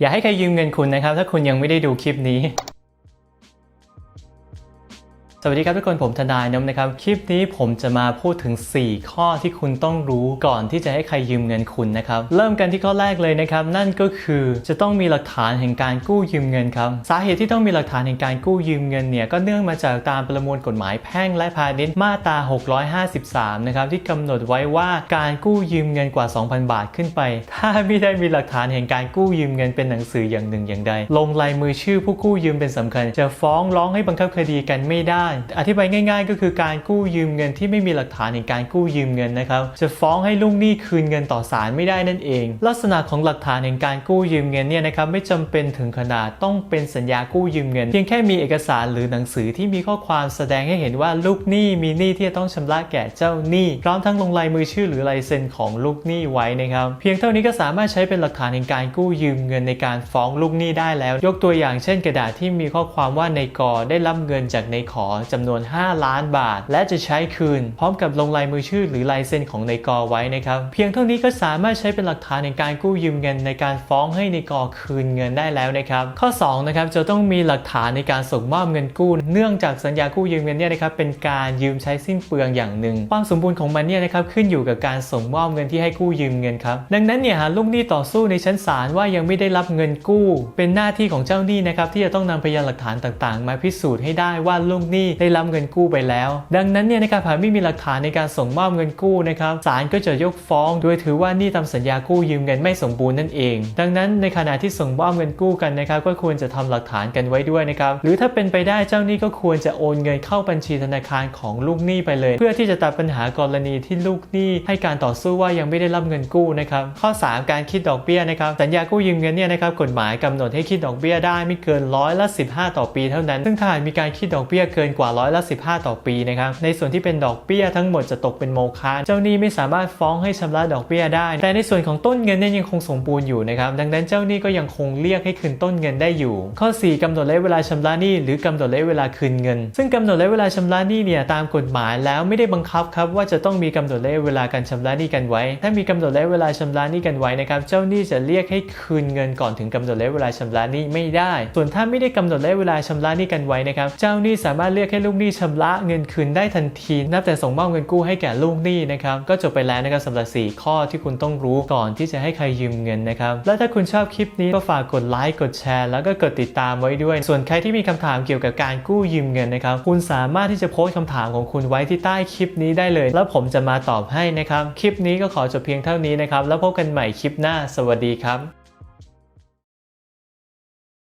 อย่าให้ใครยืมเงินคุณนะครับ ถ้าคุณยังไม่ได้ดูคลิปนี้ สวัสดีครับทุกคนผมทนายนมนะครับ คลิปนี้ผมจะมาพูดถึง 4 ข้อที่คุณต้องรู้ก่อนที่จะให้ใครยืมเงินคุณนะครับ เริ่มกันที่ข้อแรกเลยนะครับ นั่นก็คือจะต้องมีหลักฐานแห่งการกู้ยืมเงินครับ สาเหตุที่ต้องมีหลักฐานแห่งการกู้ยืมเงินเนี่ยก็เนื่องมาจากตามประมวลกฎหมายแพ่งและพาณิชย์มาตรา 653 นะครับที่กำหนดไว้ว่าการกู้ยืมเงินกว่า 2,000 บาทขึ้นไป ถ้าไม่ได้มีหลักฐานแห่งการกู้ยืมเงินเป็นหนังสืออย่างหนึ่งอย่างใด ลงลายมือชื่อผู้กู้ยืมเป็นสำคัญ จะฟ้องร้องให้บังคับคดีกันไม่ได้อธิบายง่าย ๆ ก็คือการกู้ยืมเงินที่ไม่มีหลักฐานในการกู้ยืมเงินนะครับ จะฟ้องให้ลูกหนี้คืนเงินต่อศาลไม่ได้นั่นเอง ลักษณะของหลักฐานในการกู้ยืมเงินเนี่ยนะครับไม่จำเป็นถึงขนาดต้องเป็นสัญญากู้ยืมเงิน เพียงแค่มีเอกสารหรือหนังสือที่มีข้อความแสดงให้เห็นว่าลูกหนี้มีหนี้ที่จะต้องชำระแก่เจ้าหนี้พร้อมทั้งลงลายมือชื่อหรือลายเซ็นของลูกหนี้ไว้นะครับ เพียงเท่านี้ก็สามารถใช้เป็นหลักฐานในการกู้ยืมเงินในการฟ้องลูกหนี้ได้แล้ว ยกตัวอย่างเช่น กระดาษที่มีข้อความว่าในกอได้รับเงินจากในขอจำนวน 5 ล้านบาท และจะใช้คืน พร้อมกับลงลายมือชื่อหรือลายเซ็นของในกอไว้นะครับ เพียงเท่านี้ก็สามารถใช้เป็นหลักฐานในการกู้ยืมเงินในการฟ้องให้ในกอคืนเงินได้แล้วนะครับข้อ2นะครับจะต้องมีหลักฐานในการส่งมอบเงินกู้ เนื่องจากสัญญากู้ยืมเงินเนี่ยนะครับเป็นการยืมใช้สิ้นเปลืองอย่างหนึ่ง ความสมบูรณ์ของมันเนี่ยนะครับขึ้นอยู่กับการส่งมอบเงินที่ให้กู้ยืมเงินครับดังนั้นเนี่ยหากลูกหนี้ต่อสู้ในชั้นศาลว่ายังไม่ได้รับเงินกู้ เป็นหน้าที่ของเจ้าหนี้นะครับที่จะต้องนำพยานหลักฐานต่างๆ มาพิสูจน์ให้ได้ว่าลูกหนี้ได้รับเงินกู้ไปแล้ว ดังนั้นเนี่ยนะครับหากไม่มีหลักฐานในการส่งมอบเงินกู้นะครับศาลก็จะยกฟ้อง โดยถือว่านี่ตามสัญญากู้ยืมเงินไม่สมบูรณ์นั่นเอง ดังนั้นในขณะที่ส่งมอบเงินกู้กันนะครับก็ควรจะทำหลักฐานกันไว้ด้วยนะครับหรือถ้าเป็นไปได้เจ้าหนี้ก็ควรจะโอนเงินเข้าบัญชีธนาคารของลูกหนี้ไปเลย เพื่อที่จะตัดปัญหากรณีที่ลูกหนี้ให้การต่อสู้ว่ายังไม่ได้รับเงินกู้นะครับข้อ 3 การคิดดอกเบี้ยนะครับสัญญากู้ยืมเงินเนี่ยนะครับกฎหมายกำหนดให้คิดดอกเบี้ยได้ไม่เกินร้อยละ15 ต่อปีเท่านั้น ซึ่งถ้าหากมีการคิดดอกเบี้ยเกินกว่าร้อยละ15 ต่อปีนะครับ ในส่วนที่เป็นดอกเบี้ยทั้งหมดจะตกเป็นโมฆะ เจ้าหนี้ไม่สามารถฟ้องให้ชำระดอกเบี้ยได้ แต่ในส่วนของต้นเงินเนี่ยยังคงสมบูรณ์อยู่นะครับ ดังนั้นเจ้าหนี้ก็ยังคงเรียกให้คืนต้นเงินได้อยู่ ข้อ 4กำหนดระยะเวลาชำระหนี้หรือกำหนดระยะเวลาคืนเงิน ซึ่งกำหนดระยะเวลาชำระหนี้เนี่ยตามกฎหมายแล้วไม่ได้บังคับครับว่าจะต้องมีกำหนดระยะเวลาการชำระหนี้กันไว้ ถ้ามีกำหนดระยะเวลาชำระหนี้กันไว้นะครับ เจ้าหนี้จะเรียกให้คืนเงินก่อนถึงกำหนดระยะเวลาชำระหนี้ไม่ได้ ส่วนถ้าไม่ได้กำหนดระยะเวลาชำระหนี้กันไว้นะครับ เจ้าหนี้สามารถเรียกให้ลูกหนี้ชำระเงินคืนได้ทันที นับแต่ส่งมอบเงินกู้ให้แก่ลูกหนี้นะครับ ก็จบไปแล้วนะครับสำหรับ 4 ข้อที่คุณต้องรู้ก่อนที่จะให้ใครยืมเงินนะครับ และถ้าคุณชอบคลิปนี้ก็ฝากกดไลค์กดแชร์ แล้วก็กดติดตามไว้ด้วย ส่วนใครที่มีคำถามเกี่ยวกับการกู้ยืมเงินนะครับ คุณสามารถที่จะโพสต์คำถามของคุณไว้ที่ใต้คลิปนี้ได้เลย แล้วผมจะมาตอบให้นะครับ คลิปนี้ก็ขอจบเพียงเท่านี้นะครับ แล้วพบกันใหม่คลิปหน้า สวัสดีครับ